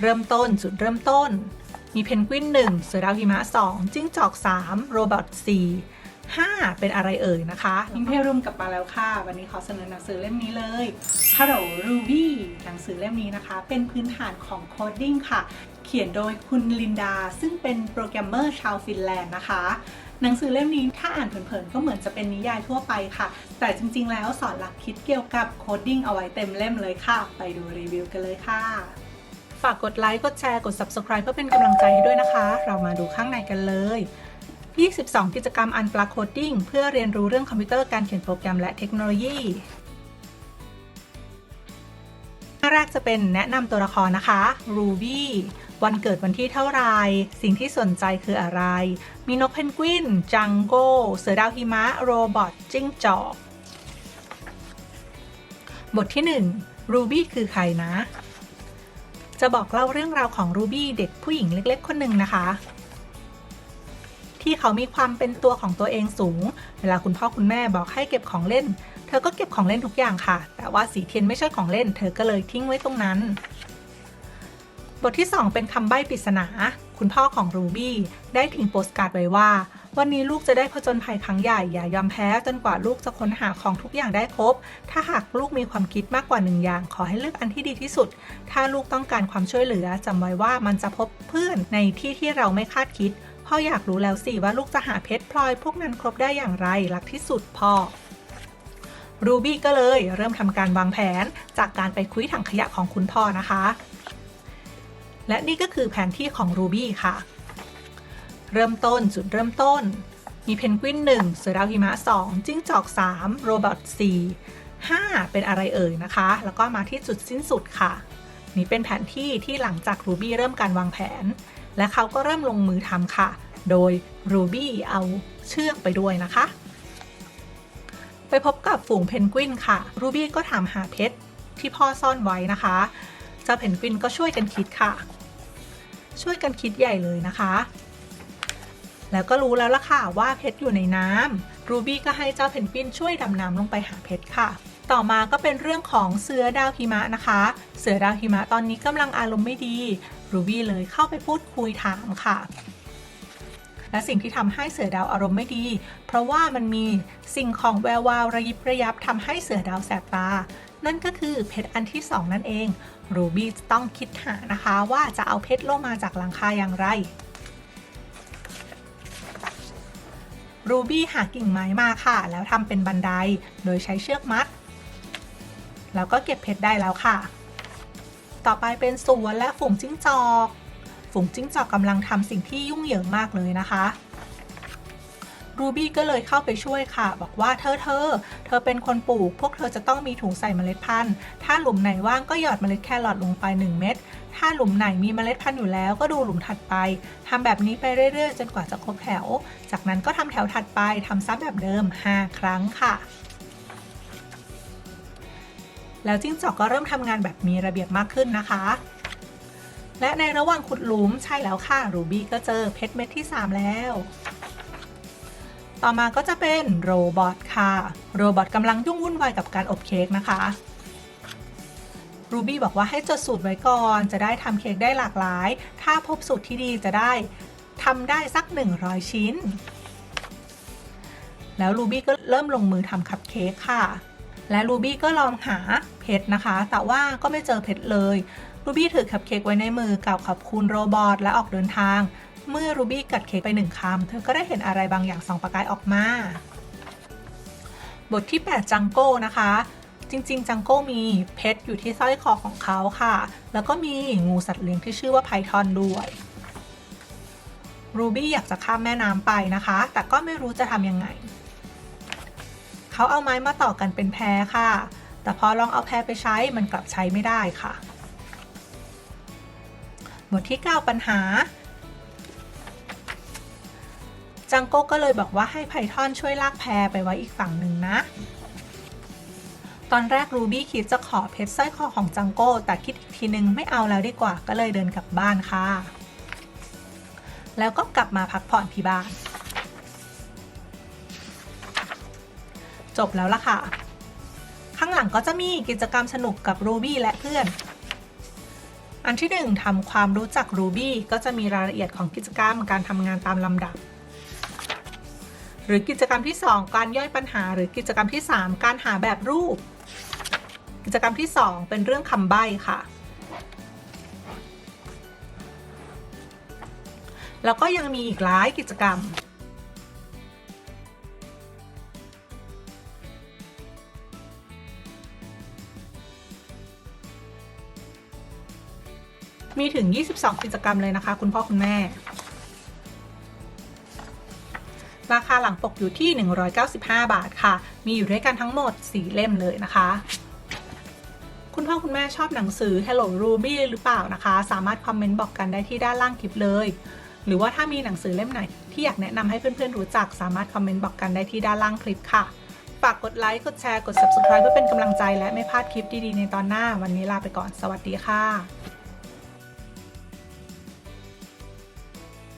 เริ่มต้นจุดเริ่มต้น มีเพนกวิน 1 เสือดาวหิมะ 2 จิ้งจอก 3 โรบอท4 5 เป็นอะไรเอ่ยนะคะมิงเพรุมกับมาแล้วค่ะ วันนี้ขอเสนอหนังสือเล่มนี้เลย Hello Ruby หนังสือเล่มนี้นะคะ เป็นพื้นฐานของโคดดิ้งค่ะ เขียนโดยคุณลินดา ซึ่งเป็นโปรแกรมเมอร์ชาวฟินแลนด์นะคะหนังสือเล่มนี้ถ้าอ่านเผินๆก็เหมือนจะเป็นนิยายทั่วไปค่ะ แต่จริงๆ แล้วสอนหลักคิดเกี่ยวกับโคดดิ้งเอาไว้เต็มเล่มเลยค่ะ ไปดูรีวิวกันเลยค่ะ ฝากกดไลค์ กดแชร์ กด Subscribe เพื่อเป็นกำลังใจให้ด้วยนะคะ เรามาดูข้างในกันเลย 22 กิจกรรมอันปลาโคดดิ้งเพื่อเรียนรู้เรื่องคอมพิวเตอร์การเขียนโปรแกรมและเทคโนโลยีหน้าแรกจะเป็นแนะนำตัวละครนะคะ Ruby วันเกิดวันที่เท่าไรสิ่งที่สนใจคืออะไร มีนกเพนกวิน จังโก้ เสือดาวหิมะ โรบอท จิ้งจอก บทที่ 1 Ruby คือใครนะ จะบอกเล่าเรื่องราวของรูบี้เด็กผู้หญิงเล็ก ๆ คนหนึ่งนะคะ ที่เขามีความเป็นตัวของตัวเองสูง เวลาคุณพ่อคุณแม่บอกให้เก็บของเล่น เธอก็เก็บของเล่นทุกอย่างค่ะ แต่ว่าสีเทียนไม่ใช่ของเล่น เธอก็เลยทิ้งไว้ตรงนั้น บทที่ 2 เป็นคำใบ้ปริศนา คุณพ่อของรูบี้ได้ทิ้งโปสการ์ดไว้ว่า วันนี้ลูกจะได้ผจญภัยครั้งใหญ่อย่ายอมแพ้จนกว่าลูกจะค้นหาของทุกอย่างได้ครบ ถ้าหากลูกมีความคิดมากกว่าหนึ่งอย่าง ขอให้เลือกอันที่ดีที่สุด ถ้าลูกต้องการความช่วยเหลือจำไว้ว่ามันจะพบเพื่อนในที่ที่เราไม่คาดคิดพ่ออยากรู้แล้วสิว่าลูกจะหาเพชรพลอยพวกนั้นครบได้อย่างไรรักที่สุดพ่อรูบี้ก็เลยเริ่มทำการวางแผนจากการไปคุยถังขยะของคุณพ่อนะคะ และนี่ก็คือแผนที่ของรูบี้ค่ะ เริ่มต้นจุดเริ่มต้น มีเพนกวิน 1 เสือดาวหิมะ 2 จิ้งจอก 3 โรบอท 4 5 เป็นอะไรเอ่ยนะคะ แล้วก็มาที่จุดสิ้นสุดค่ะ นี่เป็นแผนที่ที่หลังจากรูบี้เริ่มการวางแผน และเขาก็เริ่มลงมือทำค่ะ โดยรูบี้เอาเชือกไปด้วยนะคะ ไปพบกับฝูงเพนกวินค่ะรูบี้ก็ถามหาเพชรที่พ่อซ่อนไว้นะคะ เจ้าเพนกวินก็ช่วยกันคิดค่ะ ช่วยกันคิดใหญ่เลยนะคะ แล้วก็รู้แล้วล่ะค่ะว่าเพชรอยู่ในน้ำรูบี้ก็ให้เจ้าเพนกวินช่วยดำน้ำลงไปหาเพชรค่ะ ต่อมาก็เป็นเรื่องของเสือดาวหิมะนะคะ เสือดาวหิมะตอนนี้กำลังอารมณ์ไม่ดี รูบี้เลยเข้าไปพูดคุยถามค่ะ และสิ่งที่ทำให้เสือดาวอารมณ์ไม่ดี เพราะว่ามันมีสิ่งของแวววาวระยิบระยับทำให้เสือดาวแสบตา นั่นก็คือเพชรอันที่สองนั่นเองรูบี้ต้องคิดหานะคะว่าจะเอาเพชรลงมาจากหลังคาอย่างไรรูบี้หากิ่งไม้มาค่ะ แล้วทำเป็นบันไดโดยใช้เชือกมัด แล้วก็เก็บเพชรได้แล้วค่ะ ต่อไปเป็นสวนและฝูงจิ้งจอก ฝูงจิ้งจอกกำลังทำสิ่งที่ยุ่งเหยิงมากเลยนะคะรูบี้ก็เลยเข้าไปช่วยค่ะ บอกว่าเธอเธอ เธอเป็นคนปลูก พวกเธอจะต้องมีถุงใส่เมล็ดพันธุ์ ถ้าหลุมไหนว่างก็หยอดเมล็ดแครอทลงไป 1 เม็ด ถ้าหลุมไหนมีเมล็ดพันธุ์อยู่แล้วก็ดูหลุมถัดไปทำแบบนี้ไปเรื่อยๆ จนกว่าจะครบแถว จากนั้นก็ทำแถวถัดไปทำซ้ำแบบเดิม 5 ครั้งค่ะ แล้วจิ้งจอกก็เริ่มทำงานแบบมีระเบียบมากขึ้นนะคะ และในระหว่างขุดหลุมใช่แล้วค่ะรูบี้ก็เจอเพชรเม็ดที่ 3 แล้ว ต่อมาก็จะเป็นโรบอทค่ะ โรบอทกำลังยุ่งวุ่นวายกับการอบเค้กนะคะรูบี้บอกว่าให้จดสูตรไว้ก่อน จะได้ทำเค้กได้หลากหลาย ถ้าพบสูตรที่ดีจะได้ทำได้สัก 100 ชิ้น แล้วรูบี้ก็เริ่มลงมือทำคัพเค้กค่ะ และรูบี้ก็ลองหาเพชรนะคะ แต่ว่าก็ไม่เจอเพชรเลยรูบี้ถือคัพเค้กไว้ในมือกล่าวขอบคุณโรบอทและออกเดินทาง เมื่อรูบี้กัดเค้กไปหนึ่งคำ เธอก็ได้เห็นอะไรบางอย่างส่องประกายออกมา บทที่ 8 จังโก้นะคะ จริง ๆ จังโก้มีเพชรอยู่ที่สร้อยคอของเขาค่ะ แล้วก็มีงูสัตว์เลี้ยงที่ชื่อว่าไพทอนด้วยรูบี้อยากจะข้ามแม่น้ำไปนะคะ แต่ก็ไม่รู้จะทำยังไง เขาเอาไม้มาต่อกันเป็นแพรค่ะ แต่พอลองเอาแพรไปใช้มันกลับใช้ไม่ได้ค่ะ บทที่ 9 ปัญหา จังโก้ก็เลยบอกว่าให้ไพทอนช่วยลากแพรไปไว้อีกฝั่งหนึ่งนะ ตอนแรกรูบี้คิดจะขอเพชรสร้อยคอของจังโก้ แต่คิดอีกทีนึงไม่เอาแล้วดีกว่าก็เลยเดินกลับบ้านค่ะ แล้วก็กลับมาพักผ่อนที่บ้าน จบแล้วล่ะค่ะ ข้างหลังก็จะมีกิจกรรมสนุกกับรูบี้และเพื่อน อันที่ 1ทำความรู้จัก Ruby ก็จะมีรายละเอียดของกิจกรรมการทำงานตามลำดับ หรือกิจกรรมที่ 2 การย่อยปัญหา หรือกิจกรรมที่ 3 การหาแบบรูป กิจกรรมที่ 2 เป็นเรื่องคำใบ้ค่ะแล้วก็ยังมีอีกหลายกิจกรรม มีถึง 22 กิจกรรมเลยนะคะ คุณพ่อคุณแม่ ราคาหลังปกอยู่ที่ 195 บาทค่ะ มีอยู่ด้วยกันทั้งหมด 4 เล่มเลยนะคะคุณพ่อคุณแม่ชอบหนังสือ Hello Ruby หรือเปล่านะคะ สามารถคอมเมนต์บอกกันได้ที่ด้านล่างคลิปเลย หรือว่าถ้ามีหนังสือเล่มไหน ที่อยากแนะนำให้เพื่อนๆรู้จัก สามารถคอมเมนต์บอกกันได้ที่ด้านล่างคลิปค่ะ ฝากกดไลค์ กดแชร์ กด subscribe เพื่อเป็นกำลังใจและไม่พลาดคลิปดีๆในตอนหน้า วันนี้ลาไปก่อน สวัสดีค่ะ